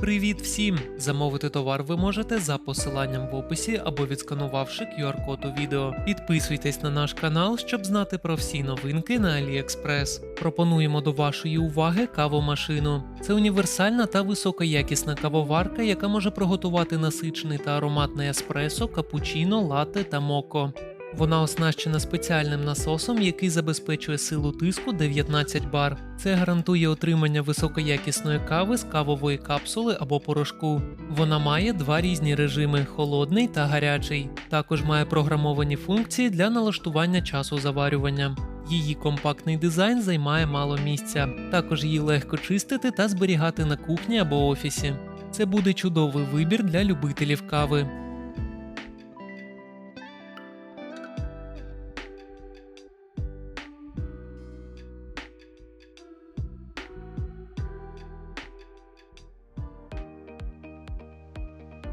Привіт всім! Замовити товар ви можете за посиланням в описі або відсканувавши QR-код у відео. Підписуйтесь на наш канал, щоб знати про всі новинки на AliExpress. Пропонуємо до вашої уваги кавомашину. Це універсальна та високоякісна кавоварка, яка може приготувати насичений та ароматний еспресо, капучино, латте та моко. Вона оснащена спеціальним насосом, який забезпечує силу тиску 19 бар. Це гарантує отримання високоякісної кави з кавової капсули або порошку. Вона має два різні режими холодний та гарячий. Також має програмовані функції для налаштування часу заварювання. Її компактний дизайн займає мало місця. Також її легко чистити та зберігати на кухні або офісі. Це буде чудовий вибір для любителів кави.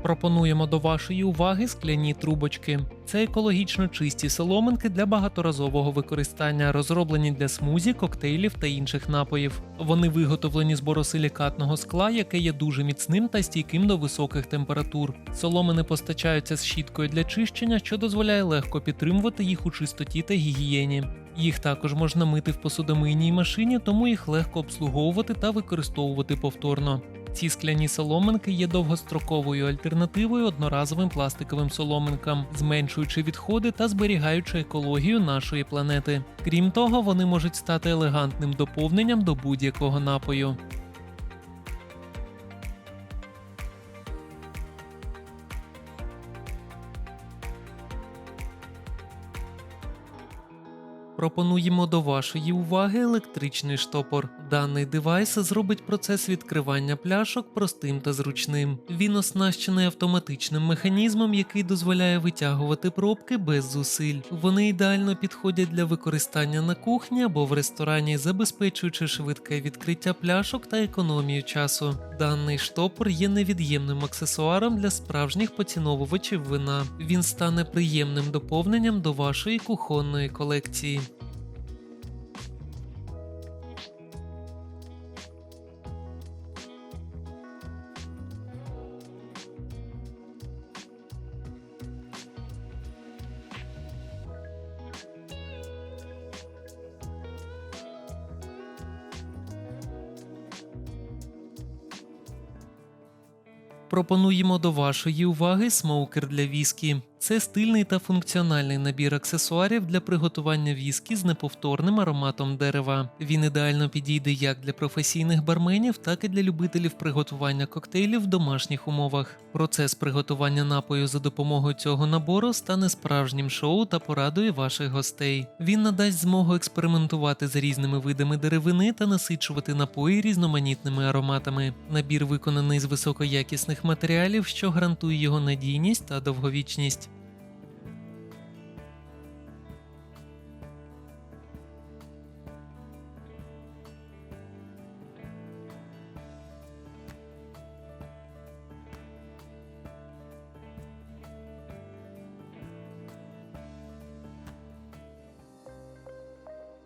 Пропонуємо до вашої уваги скляні трубочки. Це екологічно чисті соломинки для багаторазового використання, розроблені для смузі, коктейлів та інших напоїв. Вони виготовлені з боросилікатного скла, яке є дуже міцним та стійким до високих температур. Соломини постачаються з щіткою для чищення, що дозволяє легко підтримувати їх у чистоті та гігієні. Їх також можна мити в посудомийній машині, тому їх легко обслуговувати та використовувати повторно. Ці скляні соломинки є довгостроковою альтернативою одноразовим пластиковим соломинкам, зменшуючи відходи та зберігаючи екологію нашої планети. Крім того, вони можуть стати елегантним доповненням до будь-якого напою. Пропонуємо до вашої уваги електричний штопор. Даний девайс зробить процес відкривання пляшок простим та зручним. Він оснащений автоматичним механізмом, який дозволяє витягувати пробки без зусиль. Вони ідеально підходять для використання на кухні або в ресторані, забезпечуючи швидке відкриття пляшок та економію часу. Даний штопор є невід'ємним аксесуаром для справжніх поціновувачів вина. Він стане приємним доповненням до вашої кухонної колекції. Пропонуємо до вашої уваги смоукер для віскі. Це стильний та функціональний набір аксесуарів для приготування віскі з неповторним ароматом дерева. Він ідеально підійде як для професійних барменів, так і для любителів приготування коктейлів в домашніх умовах. Процес приготування напою за допомогою цього набору стане справжнім шоу та порадує ваших гостей. Він надасть змогу експериментувати з різними видами деревини та насичувати напої різноманітними ароматами. Набір виконаний з високоякісних матеріалів, що гарантує його надійність та довговічність.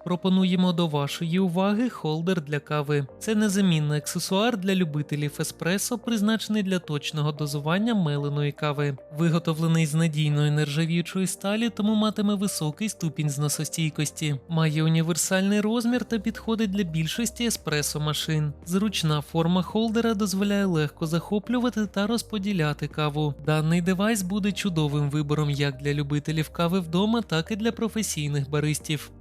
Пропонуємо до вашої уваги холдер для кави. Це незамінний аксесуар для любителів еспресо, призначений для точного дозування меленої кави. Виготовлений з надійної нержавіючої сталі, тому матиме високий ступінь зносостійкості. Має універсальний розмір та підходить для більшості еспресо машин. Зручна форма холдера дозволяє легко захоплювати та розподіляти каву. Даний девайс буде чудовим вибором як для любителів кави вдома, так і для професійних баристів.